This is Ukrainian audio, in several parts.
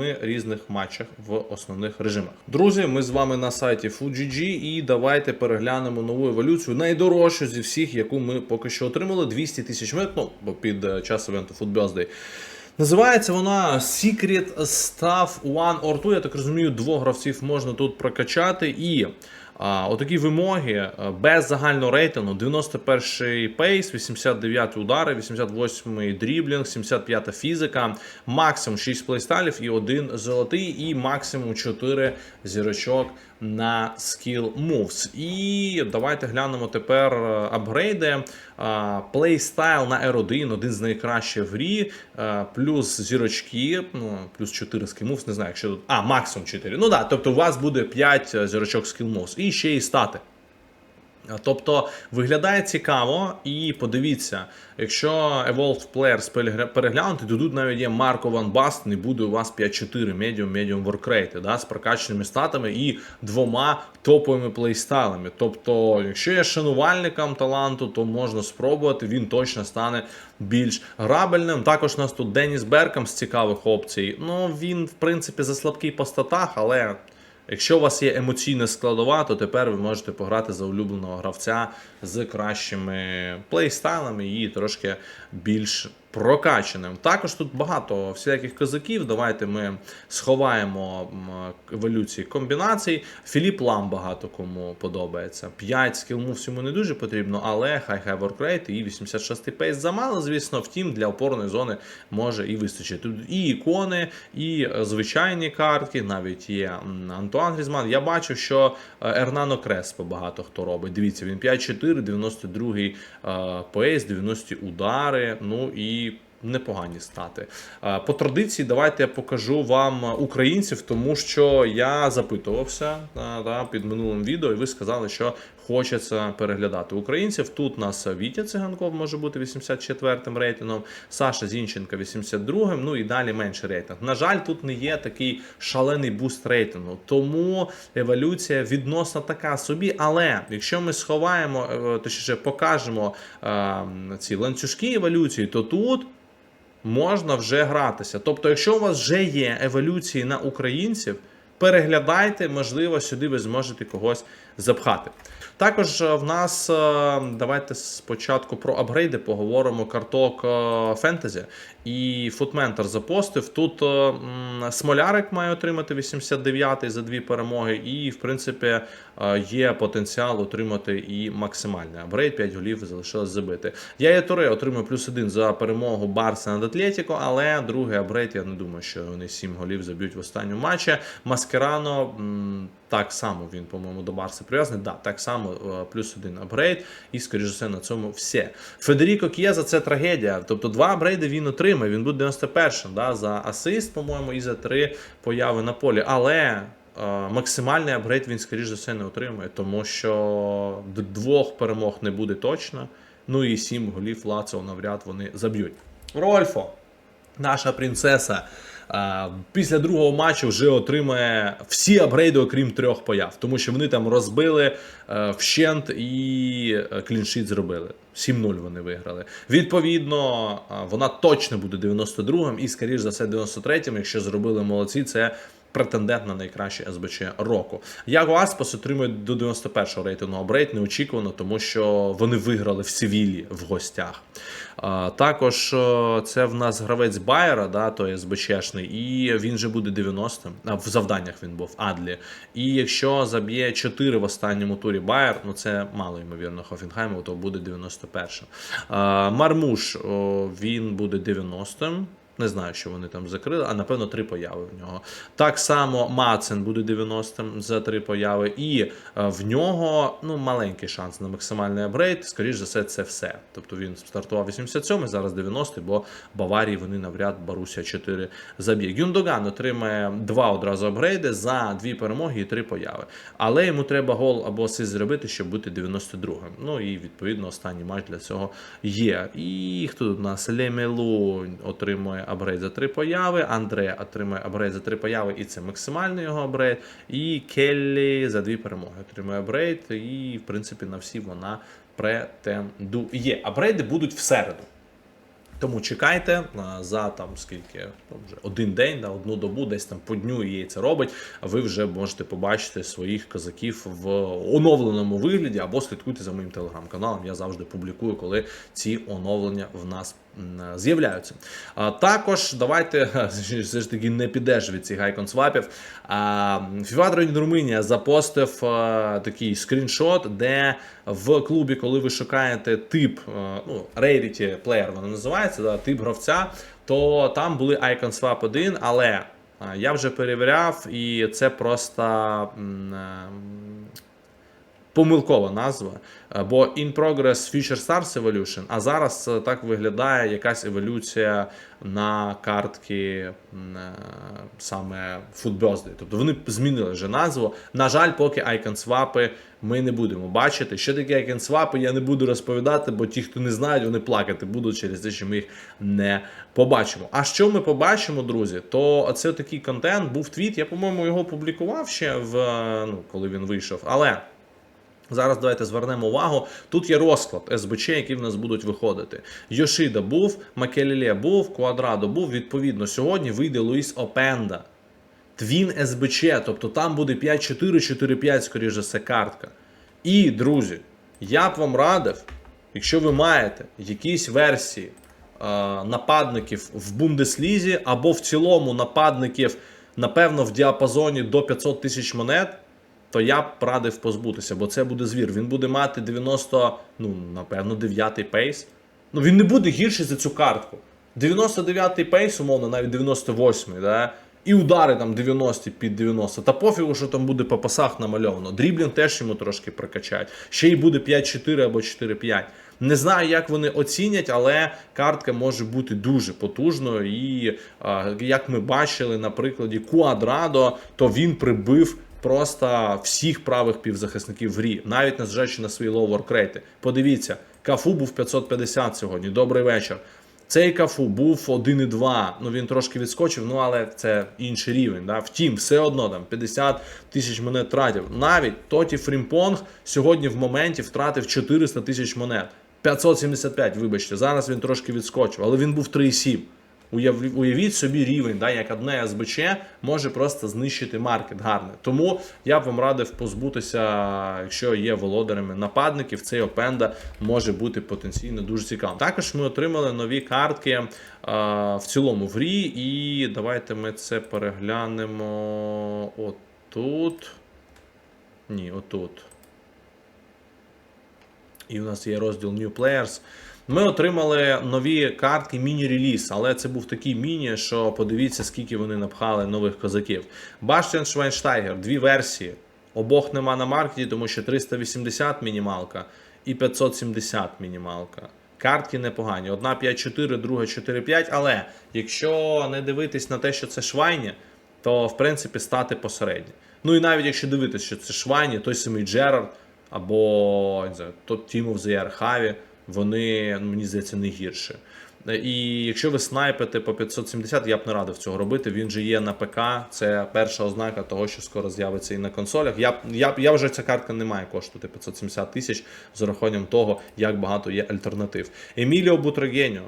семи різних матчах в основних режимах. Друзі, ми з вами на сайті FUGG і давайте переглянемо нову еволюцію, найдорожчу зі всіх, яку ми поки що отримали. 200 тисяч мет, ну, бо під е, час івенту Food Birthday. Називається вона Secret Staff One or Two. Я так розумію, двох гравців можна тут прокачати. І отакі вимоги без загального рейтингу: 91-й пейс, 89 удари, 88-й дріблінг, 75-та фізика, максимум 6 плейстайлів і один золотий, і максимум 4 зірочок на skill moves. І давайте глянемо тепер е, апгрейди. Плейстайл на R1, один з найкращих в грі, е, плюс зірочки, ну, плюс 4 skill moves, не знаю, якщо тут. А, максимум 4. Ну так, да, тобто у вас буде 5 зірочок skill moves. І ще і стати. Тобто виглядає цікаво, і подивіться, якщо Evolved Players переглянути, то тут навіть є Марко Ван Бастен і буде у вас 5-4 медіум медіум воркрейти да, з прокачаними статами і двома топовими плейстайлами. Тобто, якщо є шанувальником таланту, то можна спробувати, він точно стане більш грабельним. Також у нас тут Деніс Беркам з цікавих опцій. Ну він, в принципі, за слабкий по статах, але. Якщо у вас є емоційна складова, то тепер ви можете пограти за улюбленого гравця з кращими плейстайлами і трошки більш прокачаним. Також тут багато всяких козаків. Давайте ми сховаємо еволюції комбінацій. Філіп Лам багато кому подобається. 5 скілму всьому не дуже потрібно, але хай хай воркрейт і 86 пейс замало, звісно. Втім, для опорної зони може і вистачити. Тут і ікони, і е, звичайні картки, навіть є Антуан Грізман. Я бачу, що е, Ернано Креспо багато хто робить. Дивіться, він 5-4, 92-й е, пейс, 90 удари. Ну і непогані стати. Е, По традиції, давайте я покажу вам українців, тому що я запитувався е, да, під минулим відео, і ви сказали, що хочеться переглядати українців. Тут у нас Вітя Циганков може бути 84-м рейтингом, Саша Зінченка 82-м, ну і далі менший рейтинг. На жаль, тут не є такий шалений буст рейтингу, тому еволюція відносно така собі. Але якщо ми сховаємо, е, точніше покажемо е, ці ланцюжки еволюції, то тут можна вже гратися. Тобто, якщо у вас вже є еволюції на українців, переглядайте, можливо, сюди ви зможете когось запхати. Також е, в нас е, давайте спочатку про апгрейди поговоримо карток е, фентезі. І Футментор запостив. Тут Смолярик має отримати 89-й за дві перемоги, і, в принципі, є потенціал отримати і максимальний апгрейд. 5 голів залишилось забити. Я Туре отримує плюс один за перемогу Барса над Атлетіко, але другий апгрейд, я не думаю, що вони 7 голів заб'ють в останньому матчі. Маскерано. так само він, по-моєму, до Барси прив'язаний. Да, так само е, плюс один апгрейд, і, скоріш за все, на цьому все. Федеріко К'єза це трагедія. Тобто два апгрейди він отримає. Він буде 91-м да, за асист, по-моєму, і за три появи на полі. Але е, максимальний апгрейд він, скоріш за все, не отримує, тому що двох перемог не буде точно. Ну і сім голів Лацо навряд вони заб'ють. Рольфо, наша принцеса. А, Після другого матчу вже отримає всі апгрейди, окрім трьох появ, тому що вони там розбили е, вщент і е, кліншіт зробили. 7-0 вони виграли. Відповідно, вона точно буде 92-м і, скоріш за все, 93-м, якщо зробили молодці, це претендент на найкраще СБЧ року. Яго Аспас отримує до 91-го рейтингу апгрейд неочікувано, тому що вони виграли в Севілі в гостях. Також е, це в нас гравець Байера, да, той СБЧшний, і він же буде 90-м. В завданнях він був Адлі. І якщо заб'є 4 в останньому турі Байер, ну це мало ймовірно Хофенхайму, то буде 91-м. Мармуш, він буде 90-м. Не знаю, що вони там закрили, а напевно три появи в нього. Так само Мацен буде 90-м за три появи, і е, в нього ну, маленький шанс на максимальний апгрейд. Скоріш за все, це все. Тобто він стартував 87-й, зараз 90-й, бо Баварії вони навряд Баруся 4 заб'є. Гюндоган отримає два одразу апгрейди за дві перемоги і три появи. Але йому треба гол або асист зробити, щоб бути 92-м. Ну і відповідно останній матч для цього є. І хто тут у нас Лемелу отримує апгрейд за три появи. Андре отримує апгрейд за три появи, і це максимальний його апгрейд. І Келлі за дві перемоги отримує апгрейд. І, в принципі, на всі вона претендує. Апгрейди будуть в середу. Тому чекайте за там скільки ну, вже один день, да, одну добу, десь там по дню її це робить. А ви вже можете побачити своїх козаків в оновленому вигляді або слідкуйте за моїм телеграм-каналом. Я завжди публікую, коли ці оновлення в нас з'являються. А також давайте все ж таки не підеш від цих айкон-свапів. А, Румунія запостив такий скріншот, де в клубі, коли ви шукаєте тип, а, ну, Rarity Player воно називається, да, тип гравця, то там були Icon Swap 1, але я вже перевіряв, і це просто. Помилкова назва. Е, Бо In Progress Future Stars Evolution, а зараз так виглядає якась еволюція на картки е, саме Food Тобто вони змінили вже назву. На жаль, поки Swap ми не будемо бачити. Що таке Swap, я не буду розповідати, бо ті, хто не знають, вони плакати будуть через те, що ми їх не побачимо. А що ми побачимо, друзі? То це такий контент. Був твіт. Я, по-моєму, його публікував ще в е, ну, коли він вийшов. Але. Зараз давайте звернемо увагу. Тут є розклад СБЧ, які в нас будуть виходити. Йошида був, Макелеле був, Квадрадо був. Відповідно, сьогодні вийде Луїс Опенда. Твін СБЧ, тобто там буде 5-4, 4-5, скоріш за все, картка. І, друзі, я б вам радив, якщо ви маєте якісь версії е, нападників в Бундеслізі або в цілому нападників, напевно, в діапазоні до 500 тисяч монет то я б радив позбутися, бо це буде звір. Він буде мати 90, ну, напевно, 9-й пейс. Ну, він не буде гірший за цю картку. 99-й пейс, умовно, навіть 98-й, да? і удари там 90 під 90. Та пофігу, що там буде по пасах намальовано. Дріблінг теж йому трошки прокачають. Ще й буде 5-4 або 4-5. Не знаю, як вони оцінять, але картка може бути дуже потужною. І як ми бачили на прикладі Куадрадо, то він прибив просто всіх правих півзахисників в грі, навіть незважаючи на свої лоу-воркрейти. Подивіться, Кафу був 550 сьогодні. Добрий вечір. Цей кафу був 1,2. Ну він трошки відскочив, ну але це інший рівень. Да? Втім, все одно там 50 тисяч монет тратив. Навіть Тоті Фрімпонг сьогодні в моменті втратив 400 тисяч монет. 575, вибачте, зараз він трошки відскочив, але він був 3,7. Уяв- Уявіть собі рівень, да, як одне СБЧ може просто знищити маркет гарне. Тому я б вам радив позбутися, якщо є володарями нападників, цей опенда може бути потенційно дуже цікавим. Також ми отримали нові картки а, в цілому в грі, і давайте ми це переглянемо отут. Ні, отут. І у нас є розділ New Players. Ми отримали нові картки міні-реліз, але це був такий міні, що подивіться, скільки вони напхали нових козаків. Баштіан Швайнштайгер, дві версії. Обох нема на маркеті, тому що 380 мінімалка і 570 мінімалка. Картки непогані. Одна 5-4, друга 4-5, але якщо не дивитись на те, що це швайні, то в принципі стати посередні. Ну і навіть якщо дивитись, що це швайні, той самий Джерард або не знаю, то of the Хаві, вони, ну, мені здається, не гірше. І якщо ви снайпите по 570, я б не радив цього робити. Він же є на ПК. Це перша ознака того, що скоро з'явиться і на консолях. Я, я, я вже ця картка не має коштувати 570 тисяч з урахуванням того, як багато є альтернатив. Еміліо Бутрагеньо.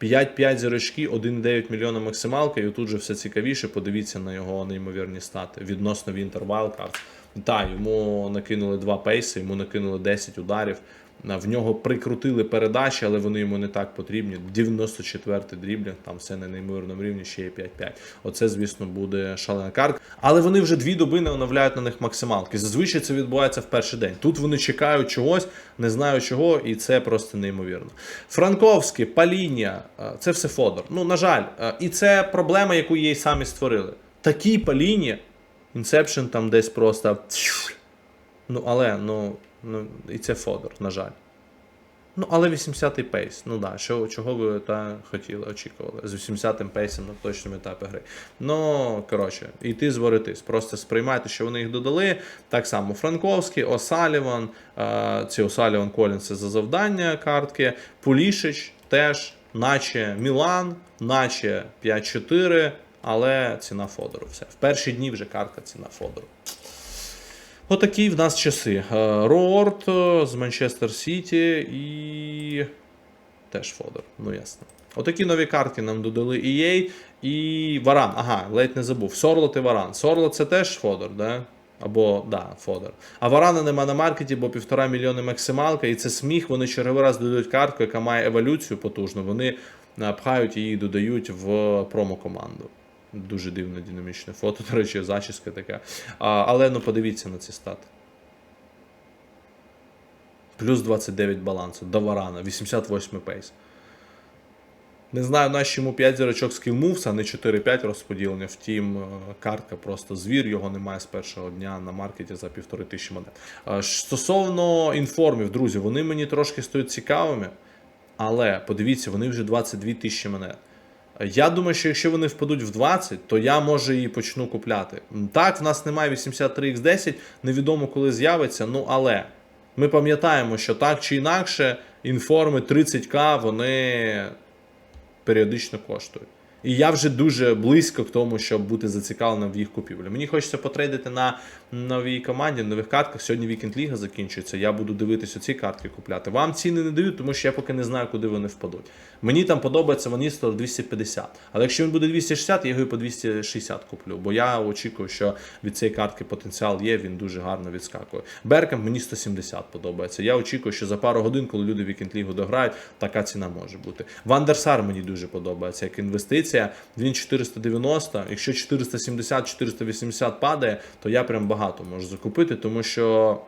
5-5 зірочки, 1,9 мільйона максималка, і тут же все цікавіше. Подивіться на його неймовірні стати відносно Winter Wildcard. Так, йому накинули два пейси, йому накинули 10 ударів. В нього прикрутили передачі, але вони йому не так потрібні. 94-й дріблінг, там все на неймовірному рівні, ще є 5-5. Оце, звісно, буде шалена картка. Але вони вже дві доби не оновляють на них максималки. Зазвичай це відбувається в перший день. Тут вони чекають чогось, не знаю чого, і це просто неймовірно. Франковський, Паління, е, це все Фодор. Ну, на жаль, е, і це проблема, яку їй самі створили. Такі Паліні, Інсепшн там десь просто. Ну, але, ну, ну, і це Фодор, на жаль. Ну, але 80-й пейс. Ну да, що, чого ви та хотіли, очікували. З 80-м пейсом на точному етапі гри. Ну, коротше, йти зворитись. Просто сприймайте, що вони їх додали. Так само Франковський, Осаліван, е, ці Осаліван Колінси за завдання картки, Пулішич теж, наче Мілан, наче 5-4, але ціна Фодору. Все. В перші дні вже картка ціна Фодору. Отакі в нас часи. Е, Роорт е, з Манчестер Сіті і теж Фодор. Ну ясно. Отакі нові картки нам додали EA і Варан. Ага, ледь не забув. Сорлот і Варан. Сорлот це теж Фодор, да? Або да, Фодор. А Варана нема на маркеті, бо півтора мільйони максималка, і це сміх. Вони черговий раз додають картку, яка має еволюцію потужну. Вони е, пхають її і додають в промо-команду. Дуже дивне динамічне фото, до речі, зачіска така. А, але ну подивіться на ці стати. Плюс 29 балансу до Варана, 88 пейс. Не знаю, нащо йому 5 зірочок скіл moves, а не 4-5 розподілення. Втім, е, картка просто звір, його немає з першого дня на маркеті за півтори тисячі монет. Е, Стосовно інформів, друзі, вони мені трошки стають цікавими, але подивіться, вони вже 22 тисячі монет. Я думаю, що якщо вони впадуть в 20, то я може її почну купляти. Так, в нас немає 83x10, невідомо коли з'явиться, ну але ми пам'ятаємо, що так чи інакше, інформи 30к вони періодично коштують. І я вже дуже близько к тому, щоб бути зацікавленим в їх купівлі. Мені хочеться потрейдити на новій команді, нових картках. Сьогодні вікенд ліга закінчується. Я буду дивитися ці картки купляти. Вам ціни не дають, тому що я поки не знаю, куди вони впадуть. Мені там подобається Ваністор 250. Але якщо він буде 260, я його і по 260 куплю. Бо я очікую, що від цієї картки потенціал є, він дуже гарно відскакує. Беркам мені 170 подобається. Я очікую, що за пару годин, коли люди вікенд лігу дограють, така ціна може бути. Вандерсар мені дуже подобається як інвестиція. Він 490. Якщо 470-480 падає, то я прям багато можу закупити, тому що.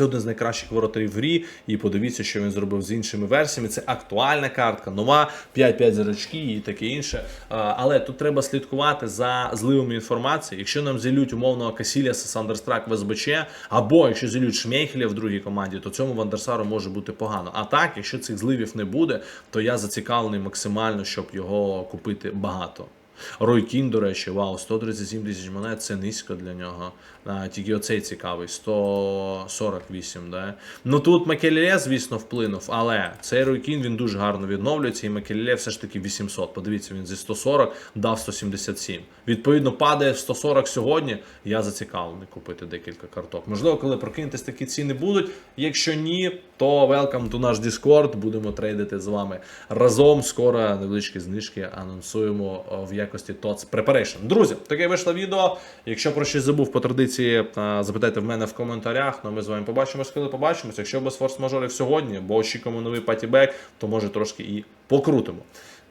Це один з найкращих воротарів в грі, і подивіться, що він зробив з іншими версіями. Це актуальна картка, нова, 5-5 зірочки і таке інше. Але тут треба слідкувати за зливами інформації. Якщо нам зілють умовного Касіліаса Сандерстрак в СБЧ, або якщо зілють Шмейхеля в другій команді, то цьому Вандерсару може бути погано. А так, якщо цих зливів не буде, то я зацікавлений максимально, щоб його купити багато. Рой Кін, до речі, вау, 137 тисяч монет це низько для нього. А, тільки оцей цікавий, 148, да. Ну тут Макелеле, звісно, вплинув, але цей Рой Кін він дуже гарно відновлюється, і Макелеле все ж таки 800. Подивіться, він зі 140 дав 177. Відповідно, падає в 140 сьогодні. Я зацікавлений купити декілька карток. Можливо, коли прокинетесь, такі ціни будуть. Якщо ні, то welcome to наш Discord. Будемо трейдити з вами разом. Скоро невеличкі знижки анонсуємо о, в якості TOTS Preparation. Друзі, таке вийшло відео. Якщо про щось забув по традиції, запитайте в мене в коментарях. Ну ми з вами побачимось, коли побачимося. Якщо без форс-мажорів сьогодні, бо очікуємо новий патібек, то може трошки і покрутимо.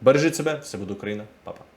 Бережіть себе, все буде Україна, Па-па.